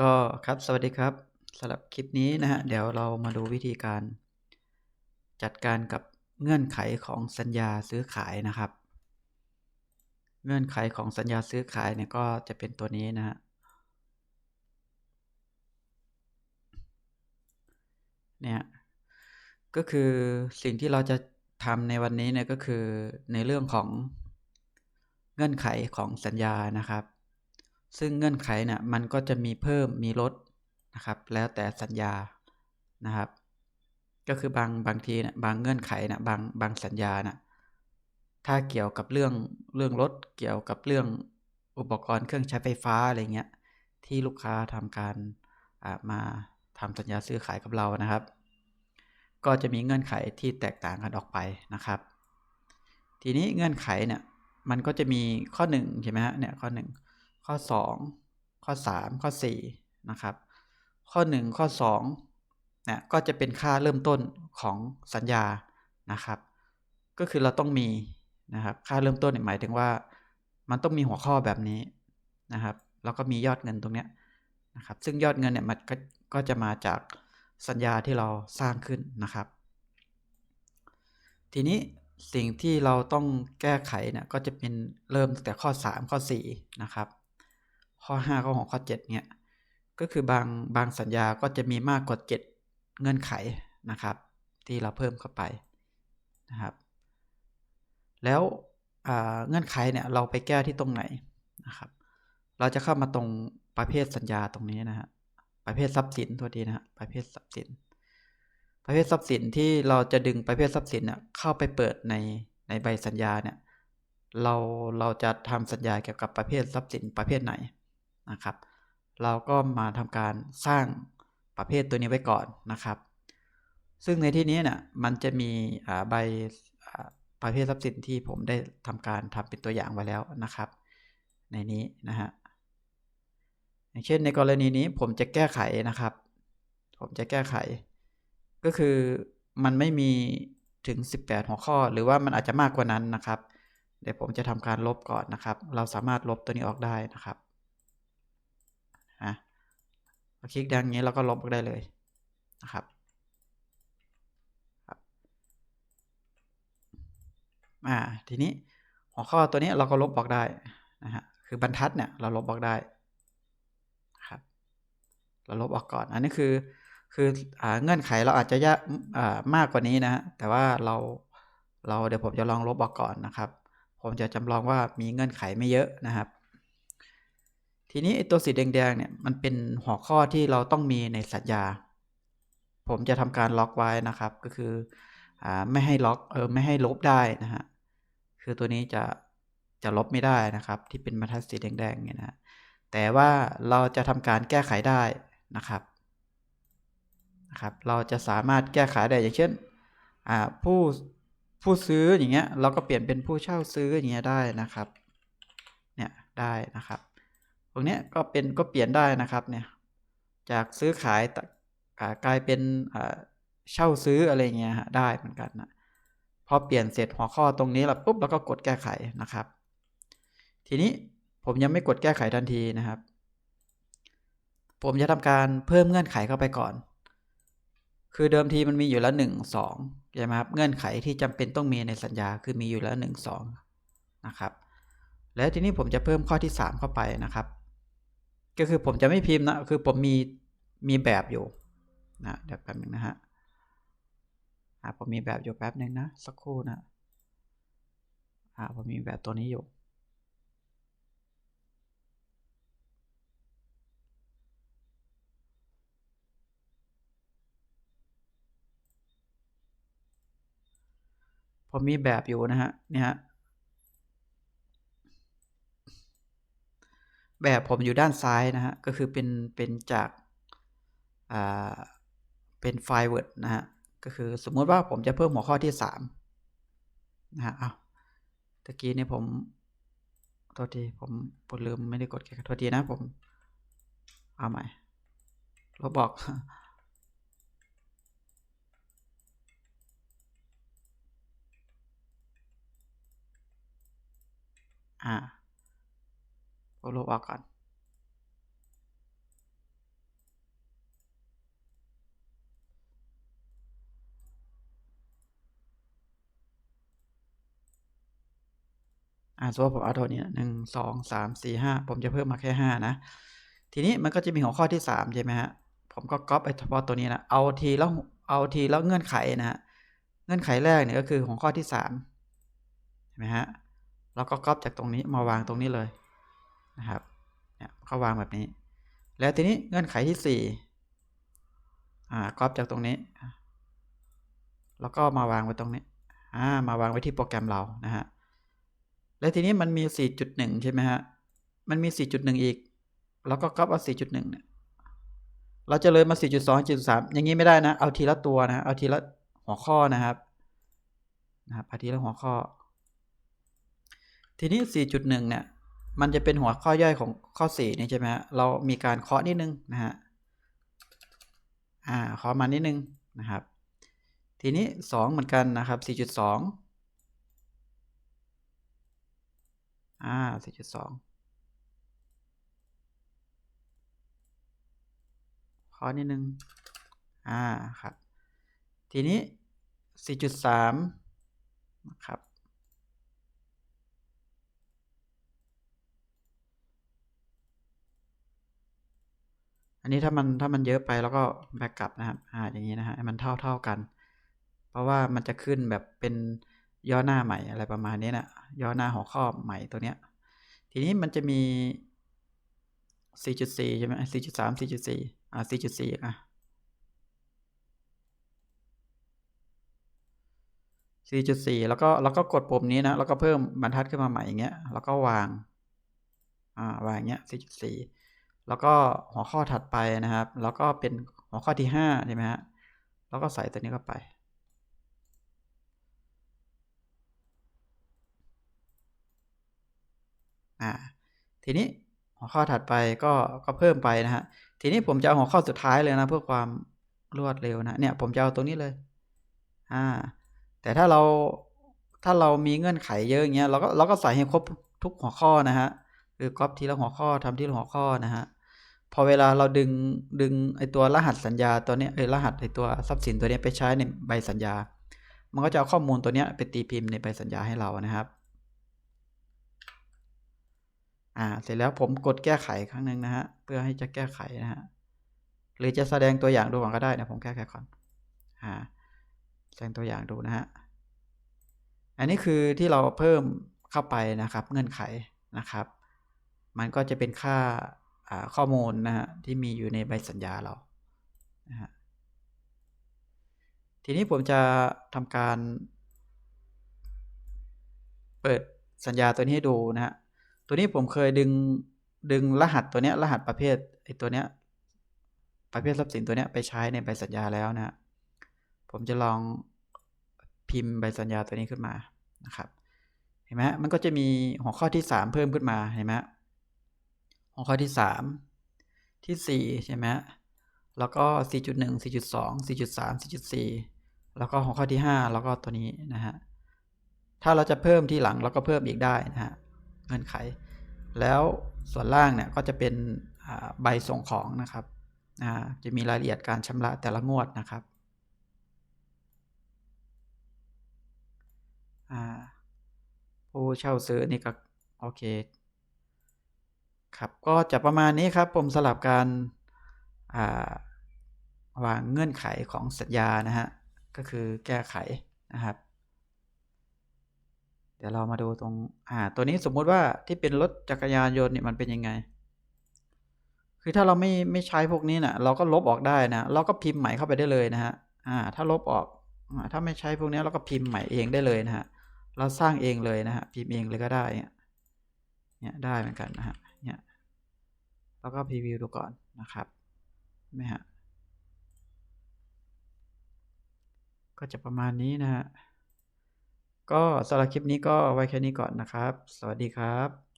ก็ครับสวัสดีครับสำหรับคลิปนี้นะฮะเดี๋ยวเรามาดูวิธีการ จัดการกับเงื่อนไขของสัญญาซื้อขายนะครับ เงื่อนไขของสัญญาซื้อขายเนี่ยก็จะเป็นตัวนี้นะฮะเนี่ยก็คือสิ่งที่เราจะทำในวันนี้เนี่ยก็คือในเรื่องของเงื่อนไขของสัญญานะครับ ซึ่งเงื่อนไขเนี่ยมันก็จะมีเพิ่มมีลดนะครับ แล้วแต่สัญญานะครับ ก็คือบางบางทีนี่ยบางเงื่อนไขนะบางบางสัญญานะถ้าเกี่ยวกับเรื่องเรื่องรถเกี่ยวกับเรื่องอุปกรณ์เครื่องใช้ไฟฟ้าอะไรเงี้ยที่ลูกค้าทำการมาทำสัญญาซื้อขายกับเรานะครับ ก็จะมีเงื่อนไขที่แตกต่างกันออกไปนะครับ ทีนี้เงื่อนไขเนี่ยมันก็จะมีข้อ1ใช่ไหมฮะเนี่ยข้อ1 ข้อ 2 ข้อ 3 ข้อ 4 นะครับ ข้อ 1 ข้อ2เนี่ยก็จะเป็นค่าเริ่มต้นของสัญญานะครับ ก็คือเราต้องมีนะครับค่าเริ่มต้นหมายถึงว่า มันต้องมีหัวข้อแบบนี้นะครับ แล้วก็มียอดเงินตรงนี้นะครับ ซึ่งยอดเงินเนี่ยมันก็ก็จะมาจากสัญญาที่เราสร้างขึ้นนะครับ ทีนี้สิ่งที่เราต้องแก้ไขเนี่ยก็จะเป็นเริ่มตั้งแต่ข้อ 3 ข้อ 4 นะครับ ข้อ 5 ข้อ6ข้อ 7 เนี่ย ก็คือบางบางสัญญาก็จะมีมากกว่า 7 เงื่อนไขนะครับ ที่เราเพิ่มเข้าไปนะครับ แล้วเงื่อนไขเนี่ยเราไปแก้ที่ตรงไหนนะครับ เราจะเข้ามาตรงประเภทสัญญาตรงนี้นะฮะประเภททรัพย์สินตัวดีนะฮะประเภททรัพย์สิน ประเภททรัพย์สินที่เราจะดึงประเภททรัพย์สินเนี่ยเข้าไปเปิดในในใบสัญญาเนี่ยเราเราจะทำสัญญาเกี่ยวกับประเภททรัพย์สินประเภทไหน นะครับ เราก็มาทำการสร้างประเภทตัวนี้ไว้ก่อนนะครับ ซึ่งในที่นี้เนี่ยมันจะมีใบประเภททรัพย์สินที่ผมได้ทำการทำเป็นตัวอย่างไว้แล้วนะครับ ในนี้นะฮะอย่างเช่นในกรณีนี้ผมจะแก้ไขนะครับ ผมจะแก้ไข ก็คือมันไม่มีถึง 18 หัวข้อ หรือว่ามันอาจจะมากกว่านั้นนะครับ เดี๋ยวผมจะทำการลบก่อนนะครับ เราสามารถลบตัวนี้ออกได้นะครับ คลิกดังนี้เราก็ลบออกได้เลยนะครับอ่าทีนี้หัวข้อตัวนี้เราก็ลบออกได้นะฮะคือบรรทัดเนี่ยเราลบออกได้ครับเราลบออกก่อนอันนี้คือคืออเงื่อนไขเราอาจจะยากมากกว่านี้นะฮะแต่ว่าเราเราเดี๋ยวผมจะลองลบออกก่อนนะครับ ผมจะจำลองว่ามีเงื่อนไขไม่เยอะนะครับ ทีนี้ไอตัวสีแดงๆเนี่ยมันเป็นหัวข้อที่เราต้องมีในสัญญา ผมจะทำการล็อกไว้นะครับ ก็คืออไม่ให้ล็อกเออไม่ให้ลบได้นะฮะคือตัวนี้จะจะลบไม่ได้นะครับ ที่เป็นบรรทัดสีแดงๆเนี่ยนะแต่ว่าเราจะทำการแก้ไขได้นะครับนะครับ เราจะสามารถแก้ไขได้อย่างเช่นผู้ผู้ซื้ออย่างเงี้ยเราก็เปลี่ยนเป็นผู้เช่าซื้ออย่างเงี้ยได้นะครับเนี่ยได้นะครับ ตรงนี้ก็เป็นก็เปลี่ยนได้นะครับเนี่ยจากซื้อขายกลายเป็นเช่าซื้ออะไรเงี้ยได้เหมือนกันนะพอเปลี่ยนเสร็จหัวข้อตรงนี้แล้วปุ๊บเราก็กดแก้ไขนะครับ ทีนี้ผมยังไม่กดแก้ไขทันทีนะครับ ผมจะทำการเพิ่มเงื่อนไขเข้าไปก่อน คือเดิมทีมันมีอยู่แล้วหนึ่งสองใช่ไหมครับเงื่อนไขที่จำเป็นต้องมีในสัญญาคือมีอยู่แล้วหนึ่งสองนะครับ แล้วทีนี้ผมจะเพิ่มข้อที่สามเข้าไปนะครับ ก็คือผมจะไม่พิมพ์นะ คือผมมีมีแบบอยู่นะเดี๋ยวแป๊บนึงนะฮะอ่าผมมีแบบอยู่แป๊บหนึ่งนะ สักครู่นะอ่าผมมีแบบตัวนี้อยู่ ผมมีแบบอยู่นะฮะเนี่ยฮะ แบบผมอยู่ด้านซ้ายนะฮะ ก็คือเป็น เป็นจาก อ่า เป็นไฟล์ Word นะฮะ ก็คือสมมติว่าผมจะเพิ่มหัวข้อที่สามนะฮะเอาตะกี้นี่ผมโทษทีผมผมลืมไม่ได้กดแค่โทษทีนะผมเอาใหม่เราบอกอ่า ก็ลบออกก่อนอ่าสมมติผมเอาตัวนี้หนึ่งสองสามสี่ห้าผมจะเพิ่มมาแค่ห้านะ ทีนี้มันก็จะมีหัวข้อที่สามใช่ไหมฮะ ผมก็ก๊อปไอ้เฉพาะตัวนี้นะ เอาทีแล้วเอาทีแล้วเงื่อนไขนะฮะ เงื่อนไขแรกเนี่ยก็คือหัวข้อที่สามใช่ไหมฮะ แล้วก็ก๊อปจากตรงนี้มาวางตรงนี้เลย นะครับเนี่ยเขาวางแบบนี้ แล้วทีนี้เงื่อนไขที่สี่อ่าก๊อปจากตรงนี้ แล้วก็มาวางไว้ตรงนี้อ่ามาวางไว้ที่โปรแกรมเรานะฮะแล้วทีนี้มันมี 4.1 ใช่ไหมฮะ มันมี 4.1 อีก แล้วก็ก๊อปเอา 4.1 เนี่ย เราจะเลยมา 4.2 4.3 อย่างนี้ไม่ได้นะ เอาทีละตัวนะ เอาทีละหัวข้อนะครับ นะครับเอาทีละหัวข้อ ทีนี้ 4.1 เนี่ย มันจะเป็นหัวข้อย่อยของข้อ4นี่ใช่ไหมฮะเรามีการเคาะนิดนึงนะฮะอ่าเคาะมานิดนึงนะครับ ทีนี้ 2 เหมือนกันนะครับ 4.2อ่า4.2ขอนิดนึงอ่าครับ ทีนี้ 4.3 นะครับ อั นนี้ถ้ามันถ้ามันเยอะไปแล้วก็แบ็กกลับนะครับอ่าอย่างนี้นะฮะให้มันเท่าเท่ากัน เพราะว่ามันจะขึ้นแบบเป็นย่อหน้าใหม่อะไรประมาณนี้นะย่อหน้าหัวข้อใหม่ตัวเนี้ย ทีนี้มันจะมี 4.4 ใช่ไหม4.3 4.4 อ่า 4.4 อะ 4.4 แล้วก็แล้วก็กดปุ่มนี้นะ แล้วก็เพิ่มบรรทัดขึ้นมาใหม่อย่างเงี้ย แล้วก็วาง อ่าวางอย่างเงี้ย 4.4 แล้วก็หัวข้อถัดไปนะครับ แล้วก็เป็นหัวข้อที่5ใช่ไหมฮะแล้วก็ใส่ตัวนี้เข้าไป อ่า ทีนี้หัวข้อถัดไปก็ก็เพิ่มไปนะฮะ ทีนี้ผมจะเอาหัวข้อสุดท้ายเลยนะ เพื่อความรวดเร็วนะ เนี่ยผมจะเอาตรงนี้เลย อ่า แต่ถ้าเราถ้าเรามีเงื่อนไขเยอะอย่างเงี้ยเราก็เราก็ใส่ให้ครบทุกหัวข้อนะฮะ คือก๊อปทีละหัวข้อทำทีละหัวข้อนะฮะ พอเวลาเราดึงดึงไอตัวรหัสสัญญาตัวนี้ไอรหัสไอตัวทรัพย์สินตัวนี้ไปใช้ในใบสัญญา มันก็จะเอาข้อมูลตัวนี้ไปตีพิมพ์ในใบสัญญาให้เรานะครับ อ่าเสร็จแล้วผมกดแก้ไขครั้งหนึ่งนะฮะเพื่อให้จะแก้ไขนะฮะหรือจะแสดงตัวอย่างดูก่อนก็ได้นะผมแก้ไขก่อนอ่าแสดงตัวอย่างดูนะฮะอันนี้คือที่เราเพิ่มเข้าไปนะครับ เงื่อนไขนะครับ มันก็จะเป็นค่า ข้อมูลนะฮะที่มีอยู่ในใบสัญญาเรานะฮะทีนี้ผมจะทำการ เปิดสัญญาตัวนี้ให้ดูนะฮะตัวนี้ผมเคยดึงดึงรหัสตัวเนี้ยรหัสประเภทไอ้ตัวเนี้ยประเภททรัพย์สินตัวเนี้ยไปใช้ในใบสัญญาแล้วนะฮะผมจะลองพิมพ์ใบสัญญาตัวนี้ขึ้นมานะครับ เห็นไหมมันก็จะมีหัวข้อที่ 3 เพิ่มขึ้นมา เห็นไหม หัวข้อที่ 3 ที่ 4 ใช่ไหมแล้วก็ 4.1 4.2 4.3 4.4 แล้วก็หัวข้อที่ 5 แล้วก็ตัวนี้นะฮะ ถ้าเราจะเพิ่มที่หลังเราก็เพิ่มอีกได้นะฮะเงื่อนไข แล้วส่วนล่างเนี่ยก็จะเป็นใบส่งของนะครับจะมีรายละเอียดการชำระแต่ละงวดนะครับผู้เช่าซื้อนี่ก็โอเค ครับก็จะประมาณนี้ครับผมสลับการวางเงื่อนไขของสัญญานะฮะก็คือแก้ไขนะครับ เดี๋ยวเรามาดูตรงอ่าตัวนี้สมมุติว่าที่เป็นรถจักรยานยนต์เนี่ยมันเป็นยังไง คือถ้าเราไม่ไม่ใช้พวกนี้นะเราก็ลบออกได้นะเราก็พิมพ์ใหม่เข้าไปได้เลยนะฮะอ่าถ้าลบออกถ้าไม่ใช้พวกนี้เราก็พิมพ์ใหม่เองได้เลยนะฮะเราสร้างเองเลยนะฮะพิมพ์เองเลยก็ได้เนี่ยเนี่ยได้เหมือนกันนะฮะ แล้วก็พรีวิวดูก่อนนะครับไม่ฮะก็จะประมาณนี้นะฮะก็สำหรับคลิปนี้ก็ไว้แค่นี้ก่อนนะครับ สวัสดีครับ